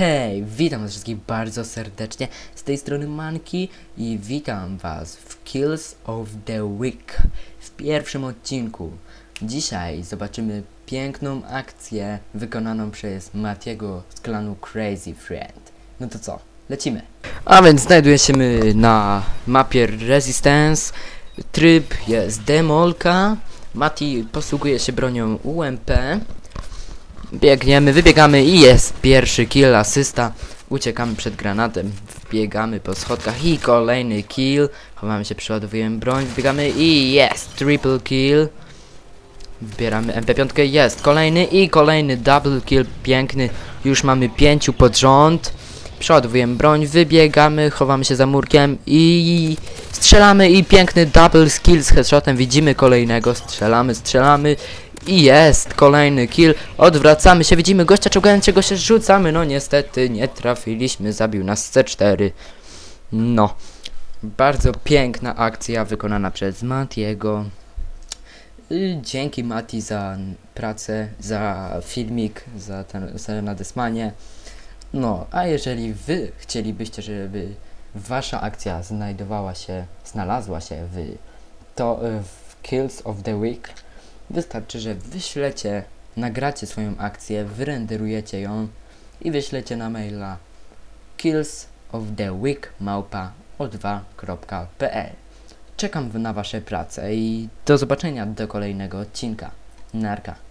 Hej, witam was wszystkich bardzo serdecznie. Z tej strony Manki i witam was w Kills of the Week w pierwszym odcinku. Dzisiaj zobaczymy piękną akcję wykonaną przez Matiego z klanu Crazy Friend. No to co, lecimy. A więc znajdujemy na mapie Resistance. Tryb jest demolka. Mati posługuje się bronią UMP. Biegniemy, wybiegamy i jest pierwszy kill, asysta. Uciekamy przed granatem, wbiegamy po schodkach i kolejny kill. Chowamy się, przeładowujemy broń, wbiegamy i jest triple kill. Wbieramy MP5, jest kolejny i kolejny double kill, piękny. Już mamy pięciu pod rząd. Przeładowujemy broń, wybiegamy, chowamy się za murkiem i strzelamy i piękny double kill z headshotem. Widzimy kolejnego, strzelamy, strzelamy i jest kolejny kill. Odwracamy się, widzimy gościa czołgającego się, rzucamy. No niestety nie trafiliśmy, zabił nas C4. No. Bardzo piękna akcja wykonana przez Matiego. Y, Dzięki Mati za pracę, za filmik, za, ten, za nadesłanie. No, a jeżeli wy chcielibyście, żeby wasza akcja znajdowała się, znalazła się w, to y, w Kills of the Week, wystarczy, że wyślecie, nagracie swoją akcję, wyrenderujecie ją i wyślecie na maila kills of the week małpa o2.pl Czekam na wasze prace i do zobaczenia do kolejnego odcinka. Narka.